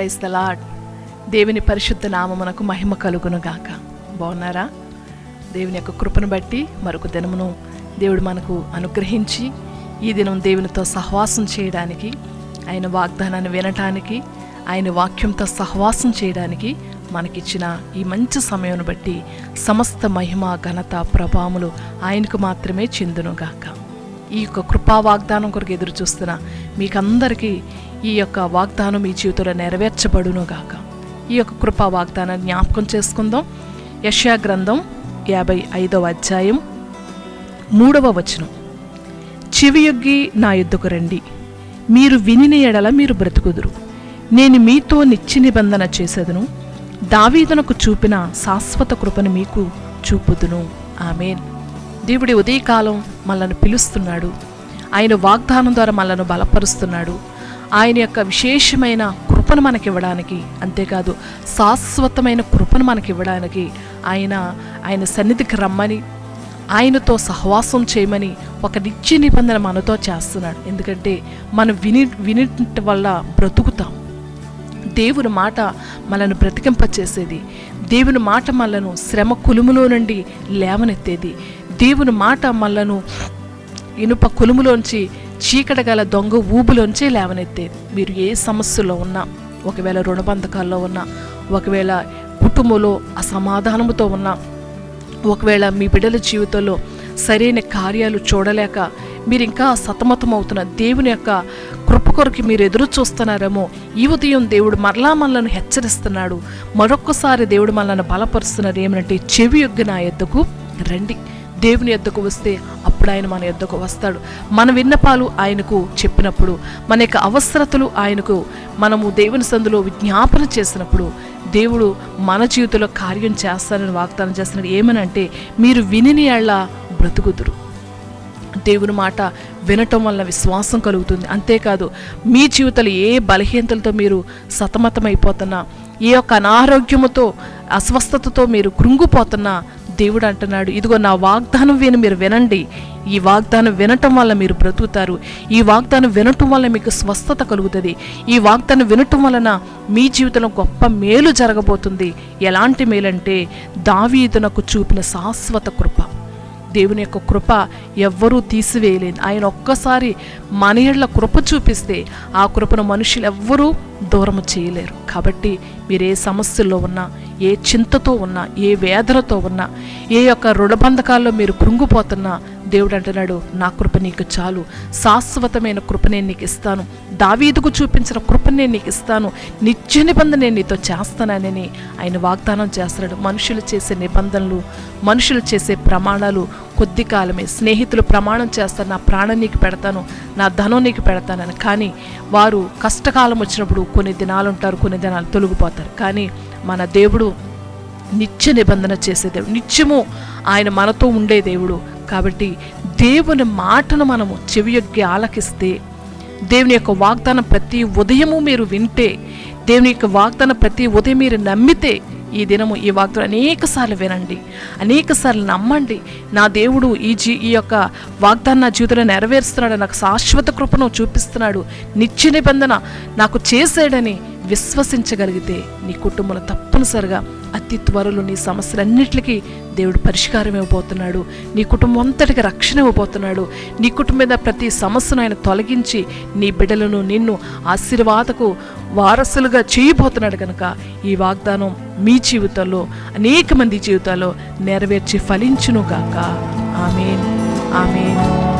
Praise the lord దేవుని పరిశుద్ధ నామమునకు మహిమ కలుగును గాక బాగున్నారా? దేవుని యొక్క కృపను బట్టి మరొక దినమును దేవుడు మనకు అనుగ్రహించి ఈ దినం దేవునితో సహవాసం చేయడానికి ఆయన వాగ్దానాన్ని వినటానికి ఆయన వాక్యంతో సహవాసం చేయడానికి మనకిచ్చిన ఈ మంచి సమయం బట్టి సమస్త మహిమ ఘనత ప్రభావములు ఆయనకు మాత్రమే చెందునుగాక. ఈ యొక్క కృపా వాగ్దానం కొరకు ఎదురు చూస్తున్న మీకందరికీ ఈ యొక్క వాగ్దానం మీ జీవితంలో నెరవేర్చబడును గాక ఈ యొక్క కృపా వాగ్దానాన్ని జ్ఞాపకం చేసుకుందాం. యష్యా గ్రంథం యాభై ఐదవ అధ్యాయం మూడవ వచనం. చెవియొగ్గి నా యుద్ధకు రండి. మీరు వినిన ఎడల మీరు బ్రతుకుదురు. నేను మీతో నిత్య నిబంధన చేసేదను. దావీదునకు చూపిన శాశ్వత కృపను మీకు చూపుదును. ఆమెన్. దేవుడి ఉదయకాలం మనల్ని పిలుస్తున్నాడు. ఆయన వాగ్దానం ద్వారా మనల్ని బలపరుస్తున్నాడు. ఆయన యొక్క విశేషమైన కృపను మనకివ్వడానికి అంతేకాదు శాశ్వతమైన కృపను మనకివ్వడానికి ఆయన ఆయన సన్నిధికి రమ్మని ఆయనతో సహవాసం చేయమని ఒక నిత్య నిబంధన మనతో చేస్తున్నాడు. ఎందుకంటే మనం విని వినిటి వల్ల బ్రతుకుతాం. దేవుని మాట మనను బ్రతికింపచేసేది. దేవుని మాట మనలను శ్రమ కులుములో నుండి లేవనెత్తేది. దేవుని మాట మనలను ఇనుప కులుములోంచి చీకట గల దొంగ ఊబులోంచి లేవనెత్తేది మీరు ఏ సమస్యలో ఉన్నా ఒకవేళ రుణబంధకాల్లో ఉన్నా ఒకవేళ కుటుంబంలో అసమాధానముతో ఉన్నా ఒకవేళ మీ బిడ్డల జీవితంలో సరైన కార్యాలు చూడలేక మీరు ఇంకా సతమతమవుతున్న దేవుని యొక్క కృప కొరకు మీరు ఎదురు చూస్తున్నారేమో ఈ ఉదయం దేవుడు మరలా మనలను హెచ్చరిస్తున్నాడు. మరొక్కసారి దేవుడు మనల్ని బలపరుస్తున్నారు. ఏమంటే చెవి యొక్క నా ఎద్దకు రండి. దేవుని ఎద్దకు వస్తే అప్పుడు ఆయన మన యొద్దకు వస్తాడు. మన విన్నపాలు ఆయనకు చెప్పినప్పుడు మన యొక్క అవసరతలు ఆయనకు మనము దేవుని సందులో విజ్ఞాపన చేసినప్పుడు దేవుడు మన జీవితంలో కార్యం చేస్తానని వాగ్దానం చేస్తున్నాడు. ఏమనంటే మీరు వినిని ఎళ్ళ బ్రతుకుదురు. దేవుని మాట వినటం వల్ల విశ్వాసం కలుగుతుంది. అంతేకాదు మీ జీవితంలో ఏ బలహీనతలతో మీరు సతమతమైపోతున్నా ఏ యొక్క అనారోగ్యముతో అస్వస్థతతో మీరు కృంగిపోతున్నా దేవుడు అంటున్నాడు ఇదిగో నా వాగ్దానం విని మీరు వినండి. ఈ వాగ్దానం వినటం వల్ల మీరు బ్రతుకుతారు. ఈ వాగ్దానం వినటం వల్ల మీకు స్వస్థత కలుగుతుంది. ఈ వాగ్దానం వినటం వలన మీ జీవితంలో గొప్ప మేలు జరగబోతుంది. ఎలాంటి మేలంటే దావీదునకు చూపిన శాశ్వత కృప. దేవుని యొక్క కృప ఎవ్వరూ తీసివేయలేదు ఆయన ఒక్కసారి మనయళ్ళ కృప చూపిస్తే ఆ కృపను మనుషులు ఎవ్వరూ దూరము చేయలేరు. కాబట్టి మీరు ఏ సమస్యల్లో ఉన్నా ఏ చింతతో ఉన్నా ఏ వేదనతో ఉన్నా ఏ యొక్క రుణబంధకాల్లో మీరు కృంగిపోతున్నా దేవుడు అంటున్నాడు నా కృప నీకు చాలు. శాశ్వతమైన కృప నేను నీకు ఇస్తాను. దావీదుకు చూపించిన కృప నేను నీకు ఇస్తాను. నిత్య నిబంధన నేను నీతో చేస్తానని ఆయన వాగ్దానం చేస్తున్నాడు. మనుషులు చేసే నిబంధనలు మనుషులు చేసే ప్రమాణాలు కొద్ది కాలమే. స్నేహితులు ప్రమాణం చేస్తారు. నా ప్రాణం నీకు పెడతాను. నా ధనం నీకు పెడతానని. కానీ వారు కష్టకాలం వచ్చినప్పుడు కొన్ని దినాలు ఉంటారు కొన్ని దినాలు తొలగిపోతారు. కానీ మన దేవుడు నిత్య నిబంధన చేసే దేవుడు. నిత్యము ఆయన మనతో ఉండే దేవుడు. కాబట్టి దేవుని మాటను మనము చెవియొగ్గి ఆలకిస్తే దేవుని యొక్క వాగ్దానం ప్రతి ఉదయము మీరు వింటే దేవుని యొక్క వాగ్దానం ప్రతి ఉదయం మీరు నమ్మితే ఈ దినము ఈ వాగ్దానం అనేకసార్లు వినండి. అనేకసార్లు నమ్మండి. నా దేవుడు ఈ జీ ఈ యొక్క వాగ్దానం నా జీవితంలో నెరవేరుస్తున్నాడు. నాకు శాశ్వత కృపను చూపిస్తున్నాడు. నిత్య నిబంధన నాకు చేసాడని విశ్వసించగలిగితే నీ కుటుంబంలో తప్పనిసరిగా అతి త్వరలో నీ సమస్యలన్నిటికీ దేవుడు పరిష్కారం ఇవ్వబోతున్నాడు. నీ కుటుంబం అంతటికి రక్షణ ఇవ్వబోతున్నాడు. నీ కుటుంబం మీద ప్రతి సమస్యను ఆయన తొలగించి నీ బిడ్డలను నిన్ను ఆశీర్వాదకు వారసులుగా చేయబోతున్నాడు కనుక ఈ వాగ్దానం మీ జీవితంలో అనేక మంది జీవితాల్లో నెరవేర్చి ఫలించును గాక ఆమెన్. ఆమెన్.